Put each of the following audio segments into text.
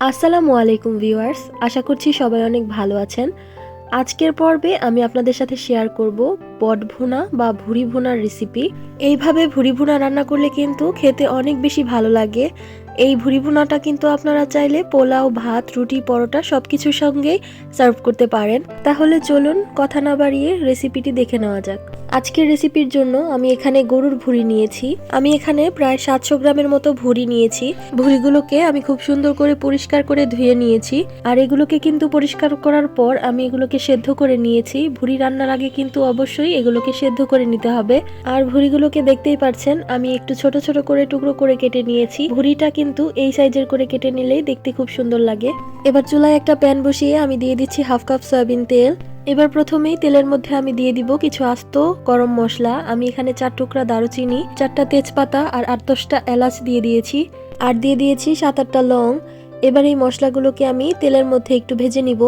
আসসালামু আলাইকুম ভিউয়ার্স, আশা করছি সবাই অনেক ভালো আছেন। আজকের পর্বে আমি আপনাদের সাথে শেয়ার করব বট ভুনা বা ভুরি ভুনার রেসিপি এইভাবে ভুরি ভুনা রান্না করলে কিন্তু খেতে অনেক বেশি ভালো লাগে। এই ভুরি ভুনাটা কিন্তু আপনারা চাইলে পোলাও, ভাত, রুটি, পরোটা সব কিছুর সঙ্গেই সার্ভ করতে পারেন। তাহলে চলুন কথা না বাড়িয়ে রেসিপিটি দেখে নেওয়া যাক। আজকের রেসিপির জন্য আমি এখানে গরুর ভুড়ি নিয়েছি। আমি এখানে প্রায় সাতশো গ্রামের মতো ভুড়ি নিয়েছি। ভুড়িগুলোকে আমি খুব সুন্দর করে পরিষ্কার করে ধুয়ে নিয়েছি। আর এগুলোকে কিন্তু পরিষ্কার করার পর আমি এগুলোকে সেদ্ধ করে নিয়েছি। ভুড়ি রান্নার আগে কিন্তু অবশ্যই এগুলোকে সেদ্ধ করে নিতে হবে। আর ভুড়িগুলোকে দেখতেই পাচ্ছেন আমি একটু ছোট ছোট করে টুকরো করে কেটে নিয়েছি। ভুড়িটা কিন্তু এই সাইজের করে কেটে নিলেই দেখতে খুব সুন্দর লাগে। এবার চুলায় একটা প্যান বসিয়ে আমি দিয়ে দিচ্ছি হাফ কাপ সয়াবিন তেল। এবার প্রথমেই তেলের মধ্যে আমি দিয়ে দিব কিছু আস্ত গরম মশলা। আমি এখানে চার টুকরা দারুচিনি, চারটা তেজপাতা আর আট দশটা এলাচ দিয়ে দিয়েছি। আর দিয়ে দিয়েছি সাত আটটা লং। এবার এই মশলাগুলোকে আমি তেলের মধ্যে একটু ভেজে নিব।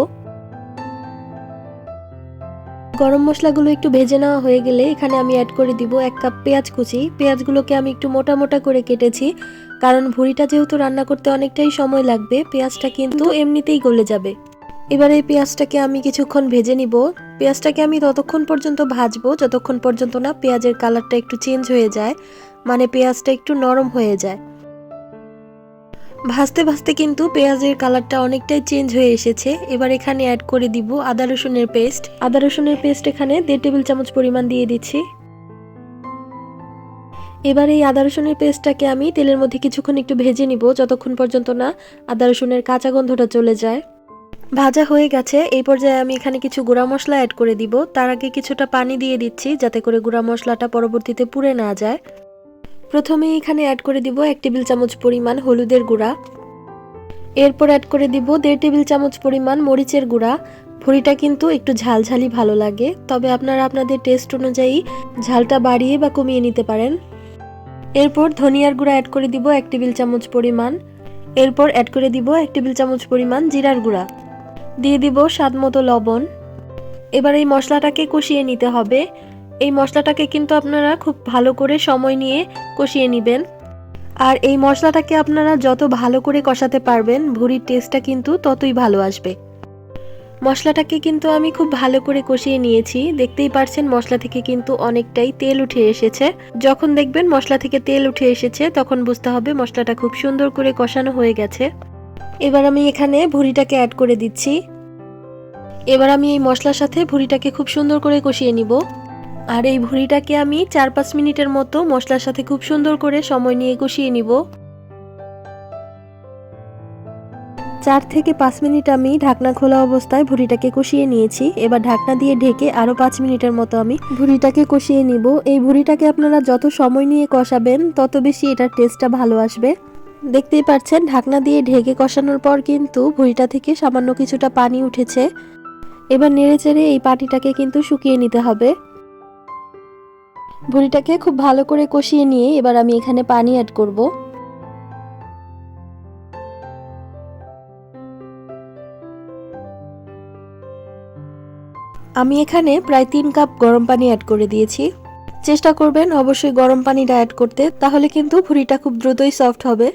গরম মশলাগুলো একটু ভেজে নেওয়া হয়ে গেলে এখানে আমি অ্যাড করে দিব এক কাপ পেঁয়াজ কুচি। পেঁয়াজগুলোকে আমি একটু মোটা মোটা করে কেটেছি, কারণ ভুড়িটা যেহেতু রান্না করতে অনেকটাই সময় লাগবে, পেঁয়াজটা কিন্তু এমনিতেই গলে যাবে। এবার এই পেঁয়াজটাকে আমি কিছুক্ষণ ভেজে নিব। পেঁয়াজটাকে আমি ততক্ষণ পর্যন্ত ভাজবো, যতক্ষণ পর্যন্ত না পেঁয়াজের কালারটা একটু চেঞ্জ হয়ে যায় মানে পেঁয়াজটা একটু নরম হয়ে যায়। ভাজতে ভাজতে কিন্তু পেঁয়াজের কালারটা অনেকটাই চেঞ্জ হয়ে এসেছে। এবার এখানে অ্যাড করে দিব আদা রসুনের পেস্ট আদা রসুনের পেস্ট এখানে দেড় টেবিল চামচ পরিমাণ দিয়ে দিচ্ছি। এবার এই আদা রসুনের পেস্টটাকে আমি তেলের মধ্যে কিছুক্ষণ একটু ভেজে নিব, যতক্ষণ পর্যন্ত না আদা রসুনের কাঁচা গন্ধটা চলে যায়। ভাজা হয়ে গেছে, এই পর্যায়ে আমি এখানে কিছু গুঁড়া মশলা অ্যাড করে দিব। তার আগে কিছুটা পানি দিয়ে দিচ্ছি, যাতে করে গুঁড়া মশলাটা পরবর্তীতে পুড়ে না যায়। প্রথমে এখানে অ্যাড করে দিব এক টেবিল চামচ পরিমাণ হলুদের গুঁড়া। এরপর অ্যাড করে দিব দেড় টেবিল চামচ পরিমাণ মরিচের গুঁড়া। ভুড়িটা কিন্তু একটু ঝালঝালি ভালো লাগে, তবে আপনারা আপনাদের টেস্ট অনুযায়ী ঝালটা বাড়িয়ে বা কমিয়ে নিতে পারেন। এরপর ধনিয়ার গুঁড়া অ্যাড করে দিব এক টেবিল চামচ পরিমাণ। এরপর অ্যাড করে দিব এক টেবিল চামচ পরিমাণ জিরার গুঁড়া। দিয়ে দিব স্বাদ মতো লবণ। এবার এই মশলাটাকে কষিয়ে নিতে হবে। এই মশলাটাকে কিন্তু আপনারা খুব ভালো করে সময় নিয়ে কষিয়ে নেবেন। আর এই মশলাটাকে আপনারা যত ভালো করে কষাতে পারবেন, ভুড়ির টেস্টটা কিন্তু ততই ভালো আসবে। মশলাটাকে কিন্তু আমি খুব ভালো করে কষিয়ে নিয়েছি। দেখতেই পারছেন মশলা থেকে কিন্তু অনেকটাই তেল উঠে এসেছে। যখন দেখবেন মশলা থেকে তেল উঠে এসেছে, তখন বুঝতে হবে মশলাটা খুব সুন্দর করে কষানো হয়ে গেছে। এবার আমি এখানে ভুড়িটাকে অ্যাড করে দিচ্ছি। এবার আমি এই মশলার সাথে ভুড়িটাকে খুব সুন্দর করে কষিয়ে নিব। আর এই ভুড়িটাকে আমি চার পাঁচ মিনিটের মতো মশলার সাথে খুব সুন্দর করে সময় নিয়ে কষিয়ে নিব। চার থেকে পাঁচ মিনিট আমি ঢাকনা খোলা অবস্থায় ভুড়িটাকে কষিয়ে নিয়েছি। এবার ঢাকনা দিয়ে ঢেকে আরও পাঁচ মিনিটের মতো আমি ভুড়িটাকে কষিয়ে নিব। এই ভুড়িটাকে আপনারা যত সময় নিয়ে কষাবেন, তত বেশি এটার টেস্টটা ভালো আসবে। দেখতেই পাচ্ছেন, ঢাকনা দিয়ে ঢেকে কষানোর পর কিন্তু ভুড়িটা থেকে সামান্য কিছুটা পানি উঠেছে। এবার নেড়ে চেড়ে এই পানিটাকে কিন্তু শুকিয়ে নিতে হবে। ভুড়িটাকে খুব ভালো করে কষিয়ে নিয়ে এবার আমি এখানে পানি অ্যাড করব। আমি এখানে প্রায় তিন কাপ গরম পানি অ্যাড করে দিয়েছি। চেষ্টা করবেন অবশ্যই গরম পানিটা অ্যাড করতে, তাহলে কিন্তু ভুড়িটা খুব দ্রুতই সফট হবে।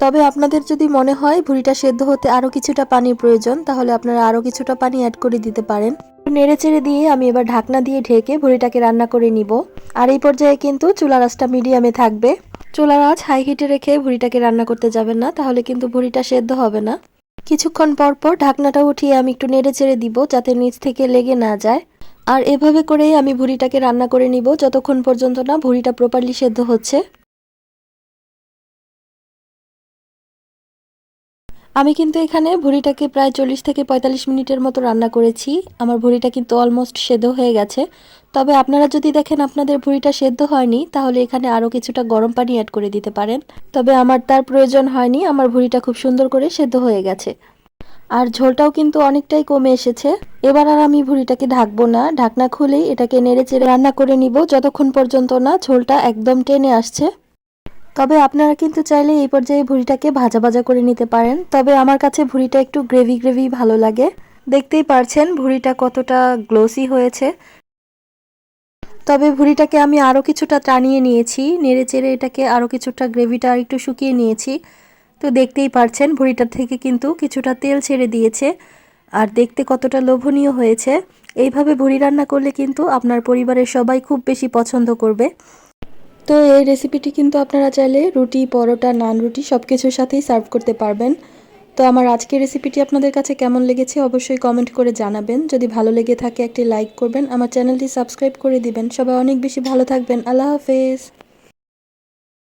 তবে আপনাদের যদি মনে হয় ভুড়িটা সেদ্ধ হতে আরও কিছুটা পানির প্রয়োজন, তাহলে আপনারা আরও কিছুটা পানি অ্যাড করে দিতে পারেন। নেড়ে চেড়ে দিয়ে আমি এবার ঢাকনা দিয়ে ঢেকে ভুড়িটাকে রান্না করে নিব। আর এই পর্যায়ে কিন্তু চুলার আঁচটা মিডিয়ামে থাকবে। চুলার আঁচ হাই হিটে রেখে ভুড়িটাকে রান্না করতে যাবেন না, তাহলে কিন্তু ভুড়িটা সেদ্ধ হবে না। কিছুক্ষণ পর পর ঢাকনাটা উঠিয়ে আমি একটু নেড়ে চেড়ে দিব, যাতে নিচ থেকে লেগে না যায়। আর এভাবে করেই আমি ভুড়িটাকে রান্না করে নিব, যতক্ষণ পর্যন্ত না ভুড়িটা প্রপারলি সেদ্ধ হচ্ছে। আমি কিন্তু এখানে ভুড়িটাকে প্রায় চল্লিশ থেকে পঁয়তাল্লিশ মিনিটের মতো রান্না করেছি। আমার ভুড়িটা কিন্তু অলমোস্ট সেদ্ধ হয়ে গেছে। তবে আপনারা যদি দেখেন আপনাদের ভুড়িটা সেদ্ধ হয়নি, তাহলে এখানে আরও কিছুটা গরম পানি অ্যাড করে দিতে পারেন। তবে আমার তার প্রয়োজন হয়নি, আমার ভুড়িটা খুব সুন্দর করে সেদ্ধ হয়ে গেছে। আর ঝোলটাও কিন্তু অনেকটাই কমে এসেছে। এবার আর আমি ভুড়িটাকে ঢাকবো না। ঢাকনা খুলেই এটাকে নেড়ে চেড়ে রান্না করে নিব। যতক্ষণ পর্যন্ত না ঝোলটা একদম টেনে আসছে। তবে আপনারা কিন্তু চাইলে এই পর্যায়ে ভুড়িটাকে ভাজা ভাজা করে নিতে পারেন। তবে আমার কাছে ভুড়িটা একটু গ্রেভি গ্রেভি ভালো লাগে। দেখতেই পারছেন ভুড়িটা কতটা গ্লোসি হয়েছে। তবে ভুড়িটাকে আমি আরও কিছুটা টানিয়ে নিয়েছি। নেড়ে চেড়ে এটাকে আরও কিছুটা গ্রেভিটা আর একটু শুকিয়ে নিয়েছি। তো দেখতেই পারছেন ভুঁড়িটা থেকে কিন্তু কিছুটা তেল ছেড়ে দিয়েছে। আর দেখতে কতটা লোভনীয় হয়েছে। এইভাবে ভুঁড়ি রান্না করলে কিন্তু আপনার পরিবারের সবাই খুব বেশি পছন্দ করবে। তো এই রেসিপিটি কিন্তু আপনারা চাইলে রুটি, পরোটা, নান রুটি সব কিছুর সাথেই সার্ভ করতে পারবেন। তো আমার আজকের রেসিপিটি আপনাদের কাছে কেমন লেগেছে অবশ্যই কমেন্ট করে জানাবেন। যদি ভালো লেগে থাকে একটি লাইক করবেন, আমার চ্যানেলটি সাবস্ক্রাইব করে দিবেন। সবাই অনেক বেশি ভালো থাকবেন। আল্লাহ হাফেজ।